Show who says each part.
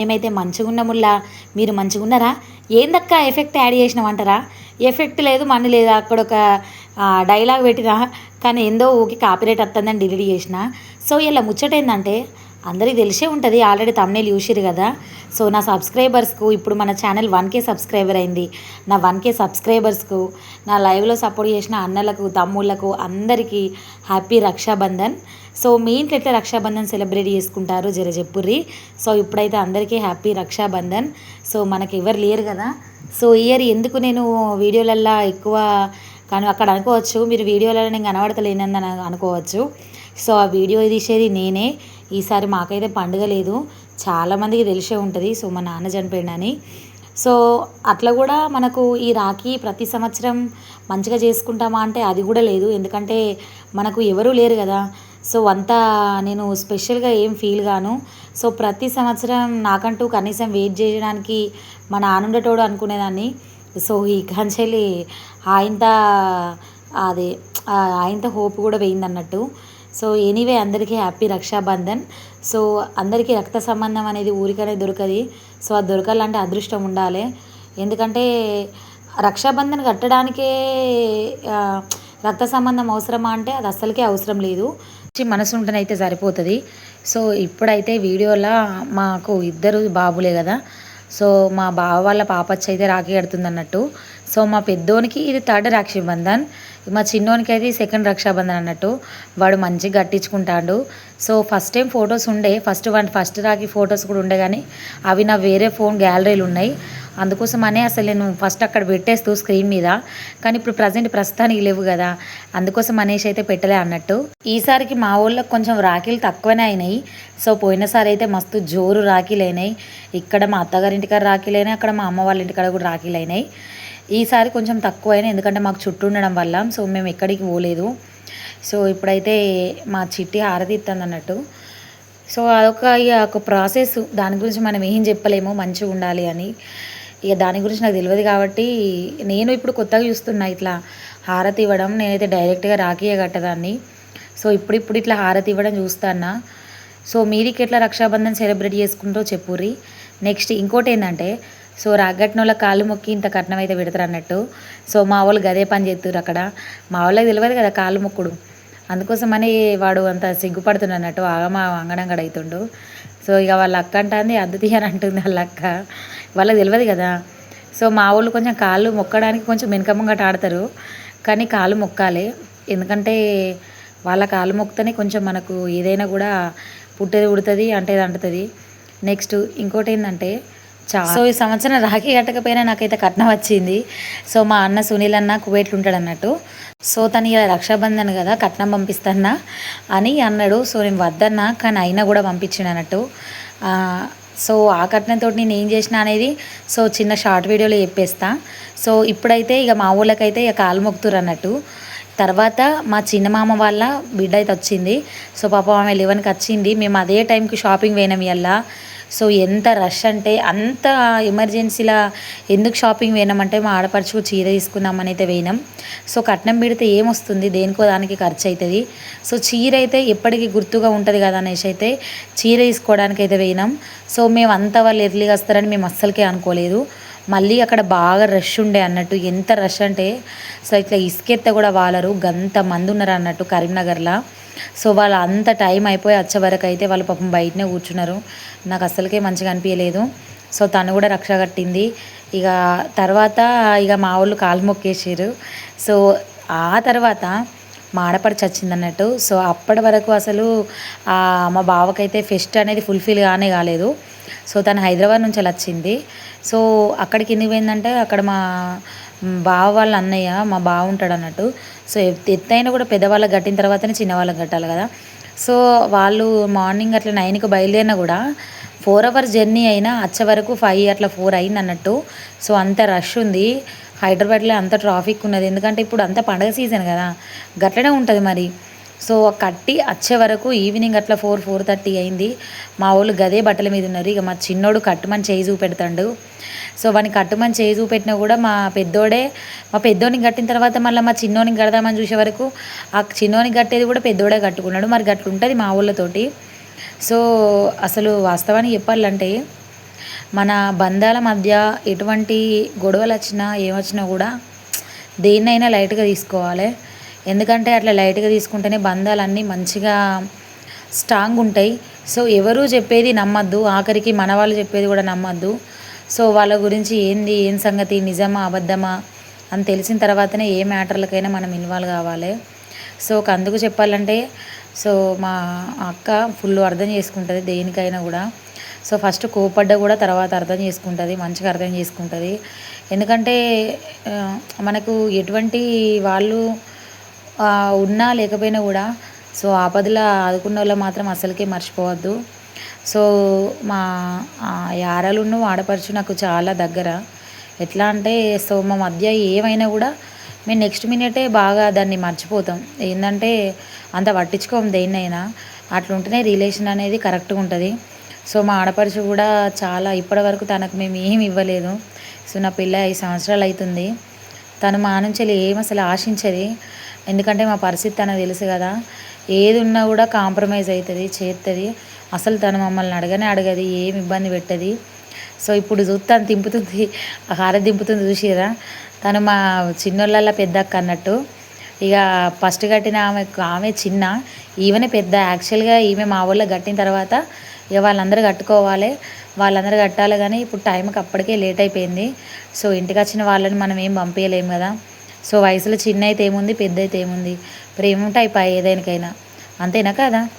Speaker 1: మేమైతే మంచిగా మీరు మంచిగా ఉన్నారా ఏందక్క ఎఫెక్ట్ యాడ్ చేసినామంటారా ఎఫెక్ట్ లేదు మన లేదు. అక్కడ ఒక డైలాగ్ పెట్టినా కానీ ఏందో ఊకి కాపీరేట్ వస్తుందని డిలీట్ చేసిన. సో ఇలా ముచ్చట ఏంటంటే అందరికీ తెలిసే ఉంటుంది. ఆల్రెడీ తమ్నేలు చూసిరు కదా. సో నా సబ్స్క్రైబర్స్కు ఇప్పుడు మన ఛానల్ వన్ కే సబ్స్క్రైబర్ అయింది. నా వన్ కే సబ్స్క్రైబర్స్కు నా లైవ్లో సపోర్ట్ చేసిన అన్నలకు తమ్ముళ్ళకు అందరికీ హ్యాపీ రక్షాబంధన్. సో మీ ఇంట్లో ఎట్లా రక్షాబంధన్ సెలబ్రేట్ చేసుకుంటారు జర చెప్పుర్రి సో ఇప్పుడైతే అందరికీ హ్యాపీ రక్షాబంధన్. సో మనకి ఎవరు లేరు కదా. సో ఇయర్ ఎందుకు నేను వీడియోలల్లో ఎక్కువ కానీ అక్కడ అనుకోవచ్చు. మీరు వీడియోలలో నేను కనబడతలేనని అనుకోవచ్చు. సో ఆ వీడియో తీసేది నేనే. ఈసారి మాకైతే పండుగ లేదు. చాలామందికి తెలిసే ఉంటుంది. సో మా నాన్న చనిపోయిండని. సో అట్లా కూడా మనకు ఈ రాఖీ ప్రతి సంవత్సరం మంచిగా చేసుకుంటామా అంటే అది కూడా లేదు. ఎందుకంటే మనకు ఎవరూ లేరు కదా. సో అంతా నేను స్పెషల్గా ఏం ఫీల్ గాను. సో ప్రతి సంవత్సరం నాకంటూ కనీసం వెయిట్ చేయడానికి మా నాన్నుండేటోడు అనుకునేదాన్ని. సో ఈ కంచెలి ఆయంత అదే ఆయంత హోప్ కూడా పోయింది అన్నట్టు సో ఎనీవే అందరికీ హ్యాపీ రక్షాబంధన్. సో అందరికీ రక్త సంబంధం అనేది ఊరికనే దొరకది. సో అది దొరకాలంటే అదృష్టం ఉండాలి. ఎందుకంటే రక్షాబంధన్ కట్టడానికే రక్త సంబంధం అవసరమా అంటే అది అస్సలకే అవసరం లేదు. మనసు ఉంటేనైతే సరిపోతుంది. సో ఇప్పుడైతే వీడియోలో మాకు ఇద్దరు బాబులే కదా. సో మా బావ వాళ్ళ పాపచ్చి అయితే రాఖీ కడుతుంది అన్నట్టు సో మా పెద్దోనికి ఇది థర్డ్ రాక్షిబంధన్. మా చిన్నోనికి అయితే సెకండ్ రక్షాబంధన్ అన్నట్టు. వాడు మంచిగా కట్టించుకుంటాడు. సో ఫస్ట్ టైం ఫొటోస్ ఉండే. First one first rakhi photos కూడా ఉండే కానీ అవి నా వేరే ఫోన్ గ్యాలరీలు ఉన్నాయి. అందుకోసం అనే అసలు నేను ఫస్ట్ అక్కడ పెట్టేస్తూ స్క్రీన్ మీద. కానీ ఇప్పుడు ప్రజెంట్ ప్రస్తుతానికి లేవు కదా. అందుకోసం అనేసి అయితే పెట్టలే అన్నట్టు. ఈసారికి మా ఊళ్ళకి కొంచెం రాఖీలు తక్కువనే అయినాయి. సో పోయినసారి అయితే మస్తు జోరు రాఖీలు అయినాయి ఇక్కడ మా అత్తగారింటికాడ రాఖీలు అయినాయి అక్కడ మా అమ్మ వాళ్ళ ఇంటికాడ కూడా రాఖీలు అయినాయి ఈసారి కొంచెం తక్కువ ఎందుకంటే మాకు చుట్టూ ఉండడం వల్ల సో మేము ఎక్కడికి పోలేదు. సో ఇప్పుడైతే మా చిట్టి హారతి ఇస్తుంది అన్నట్టు సో అదొక ఇక ఒక ప్రాసెస్ దాని గురించి మనం ఏం చెప్పలేము మంచిగా ఉండాలి అని. ఇక దాని గురించి నాకు తెలియదు కాబట్టి నేను ఇప్పుడు కొత్తగా చూస్తున్నా ఇట్లా హారతి ఇవ్వడం నేనైతే డైరెక్ట్గా రాఖీయే కట్టదాన్ని. సో ఇప్పుడు ఇప్పుడు ఇట్లా హారతి ఇవ్వడం చూస్తానా సో మీరికి ఎట్లా రక్షాబంధన్ సెలబ్రేట్ చేసుకుంటూ చెప్పుర్రి. నెక్స్ట్ ఇంకోటి ఏంటంటే సో రాగట్నంలో కాళ్ళు మొక్కి ఇంత కట్నం అయితే పెడతారు అన్నట్టు. సో మా వాళ్ళు గదే పని చేస్తారు అక్కడ. మా వాళ్ళకి తెలియదు కదా కాళ్ళు మొక్కుడు. అందుకోసమని వాడు అంత సిగ్గుపడుతుండ అన్నట్టు ఆగమా అంగడంగడ అవుతుండు సో ఇక వాళ్ళ అక్క అంటుంది అద్దతి అని అంటుంది వాళ్ళ అక్క. వాళ్ళకి తెలియదు కదా. సో మా వాళ్ళు కొంచెం కాళ్ళు మొక్కడానికి కొంచెం వెనకమ్మగట ఆడతారు. కానీ కాళ్ళు మొక్కాలి. ఎందుకంటే వాళ్ళ కాళ్ళు మొక్కుతనే కొంచెం మనకు ఏదైనా కూడా పుట్టేది ఉడుతుంది అంటే అంటుతుంది. నెక్స్ట్ ఇంకోటి ఏంటంటే సో ఈ సంవత్సరం రాఖీ కట్టకపోయినా నాకైతే కట్నం వచ్చింది. సో మా అన్న సునీల్ అన్న కువైట్లు ఉంటాడు అన్నట్టు సో తను ఇలా రక్షాబంధన్ కదా కట్నం పంపిస్తానా అని అన్నాడు. సో నేను వద్దన్నా కానీ అయినా కూడా పంపించాను అన్నట్టు సో ఆ కట్నంతో నేను ఏం చేసిన అనేది సో చిన్న షార్ట్ వీడియోలో చెప్పేస్తా. సో ఇప్పుడైతే ఇక మా ఊళ్ళకైతే ఇక కాలు మొక్కుతురు అన్నట్టు తర్వాత మా చిన్నమామ వాళ్ళ బిడ్డ అయితే వచ్చింది. సో పాప ఆమె లెవెన్కి వచ్చింది. మేము అదే టైంకి షాపింగ్ పోయినాం ఇలా సో ఎంత రష్ అంటే అంత ఎమర్జెన్సీలా ఎందుకు షాపింగ్ పోయినామంటే మా ఆడపడుచుకు చీర తీసుకుందామని అయితే పోయినాం సో కట్నం పెడితే ఏమొస్తుంది? దేనికో దానికి ఖర్చు అవుతుంది సో చీర అయితే ఎప్పటికీ గుర్తుగా ఉంటుంది కదా అనేసి అయితే చీర తీసుకోవడానికి అయితే పోయినాం సో మేము అంత వాళ్ళు ఎర్లీగా వస్తారని మేము అస్సలకే అనుకోలేదు. మళ్ళీ అక్కడ బాగా రష్ ఉండే అన్నట్టు ఎంత రష్ అంటే సో ఇట్లా ఇసుకెత్త కూడా వాలరు గంత మంది ఉన్నారు అన్నట్టు కరీంనగర్లో. సో వాళ్ళు అంత టైం అయిపోయి వచ్చే వరకు అయితే వాళ్ళు పాపం బయటనే కూర్చున్నారు. నాకు అస్సలకే మంచిగా అనిపించలేదు సో తను కూడా రక్ష కట్టింది. ఇక తర్వాత ఇక మా వాళ్ళు కాలు మొక్కేసారు సో ఆ తర్వాత మా ఆడపడిచి వచ్చింది అన్నట్టు. సో అప్పటి వరకు అసలు మా బావకైతే ఫెస్ట్ అనేది ఫుల్ఫిల్ కానే కాలేదు. సో తను హైదరాబాద్ నుంచి వచ్చింది. సో అక్కడికి ఎందుకు పోయిందంటే అక్కడ మా బావ వాళ్ళ అన్నయ్య మా బావ ఉంటాడు అన్నట్టు. సో ఎత్తైన కూడా పెద్దవాళ్ళకి కట్టిన తర్వాతనే చిన్నవాళ్ళకి కట్టాలి కదా. సో వాళ్ళు మార్నింగ్ అట్లా నైన్కి బయలుదేరినా కూడా ఫోర్ అవర్స్ జర్నీ అయినా వచ్చే వరకు ఫైవ్ అట్లా ఫోర్ అయింది అన్నట్టు. సో అంత రష్ ఉంది. హైదరాబాద్లో అంత ట్రాఫిక్ ఉన్నది. ఎందుకంటే ఇప్పుడు అంత పండగ సీజన్ కదా. గట్లనే ఉంటుంది మరి. సో కట్టి వచ్చే వరకు ఈవినింగ్ అట్లా ఫోర్ ఫోర్ థర్టీ అయింది. మా వాళ్ళు గదే బట్టల మీద ఉన్నారు. ఇక మా చిన్నోడు కట్టుమని చేయి చూపెడతాడు. సో వాడిని కట్టుమని చేయి చూపెట్టినా కూడా మా పెద్దోడే మా పెద్దోడిని కట్టిన తర్వాత మళ్ళీ మా చిన్నోనికి కడదామని చూసే వరకు ఆ చిన్నోనికి కట్టేది కూడా పెద్దోడే కట్టుకున్నాడు. మరి గట్లుంటుంది మా ఊళ్ళతోటి సో అసలు వాస్తవానికి చెప్పాలంటే మన బంధాల మధ్య ఎటువంటి గొడవలు వచ్చినా ఏమొచ్చినా కూడా దేన్నైనా లైట్గా తీసుకోవాలి. ఎందుకంటే అట్లా లైట్గా తీసుకుంటేనే బంధాలన్నీ మంచిగా స్ట్రాంగ్ ఉంటాయి. సో ఎవరు చెప్పేది నమ్మద్దు. ఆఖరికి మన వాళ్ళు చెప్పేది కూడా నమ్మద్దు. సో వాళ్ళ గురించి ఏంది ఏం సంగతి నిజమా అబద్ధమా అని తెలిసిన తర్వాతనే ఏ మ్యాటర్లకైనా మనం ఇన్వాల్వ్ కావాలి. సో ఒక అందుకు చెప్పాలంటే సో మా అక్క ఫుల్ అర్థం చేసుకుంటుంది దేనికైనా కూడా. సో ఫస్ట్ కోపడ్డ కూడా తర్వాత అర్థం చేసుకుంటుంది మంచిగా అర్థం చేసుకుంటుంది. ఎందుకంటే మనకు ఎటువంటి వాళ్ళు ఉన్నా లేకపోయినా కూడా సో ఆపదలో ఆదుకున్న వాళ్ళు మాత్రం అసలుకే మర్చిపోవద్దు. సో మా ఆ యారాలును ఆడపడుచు నాకు చాలా దగ్గర. ఎట్లా అంటే సో మా మధ్య ఏమైనా కూడా మేము నెక్స్ట్ మినిటే బాగా దాన్ని మర్చిపోతాం. ఏంటంటే అంత పట్టించుకోం దేన్నైనా. అట్లుంటేనే రిలేషన్ అనేది కరెక్ట్గా ఉంటుంది. సో మా ఆడపడుచు కూడా చాలా ఇప్పటివరకు తనకు మేము ఏమి ఇవ్వలేదు. సో నా పిల్ల ఐదు సంవత్సరాలు అవుతుంది. తను మా నుంచి ఏం అసలు ఆశించది. ఎందుకంటే మా పరిస్థితి తనకు తెలుసు కదా. ఏది ఉన్నా కూడా కాంప్రమైజ్ అవుతుంది చేస్తుంది అసలు తను మమ్మల్ని అడగనే అడగది ఏం ఇబ్బంది పెట్టది. సో ఇప్పుడు చూస్తాను దింపుతుంది ఆ హార దింపుతుంది చూసిరా తను మా చిన్నోళ్ళల్లో పెద్ద అక్క అన్నట్టు. ఇక ఫస్ట్ కట్టిన ఆమె ఆమె చిన్న ఈమెనే పెద్ద. యాక్చువల్గా ఈమె మా ఊళ్ళో కట్టిన తర్వాత ఇక వాళ్ళందరూ కట్టుకోవాలి. వాళ్ళందరూ కట్టాలి కానీ ఇప్పుడు టైంకి అప్పటికే లేట్ అయిపోయింది. సో ఇంటికి వచ్చిన వాళ్ళని మనం ఏం పంపించలేము కదా. సో వయసులో చిన్న అయితే ఏముంది పెద్ద అయితే ఏముంది? ప్రేమ ఉంటే ఏదైనాకైనా. అంతేనా కదా?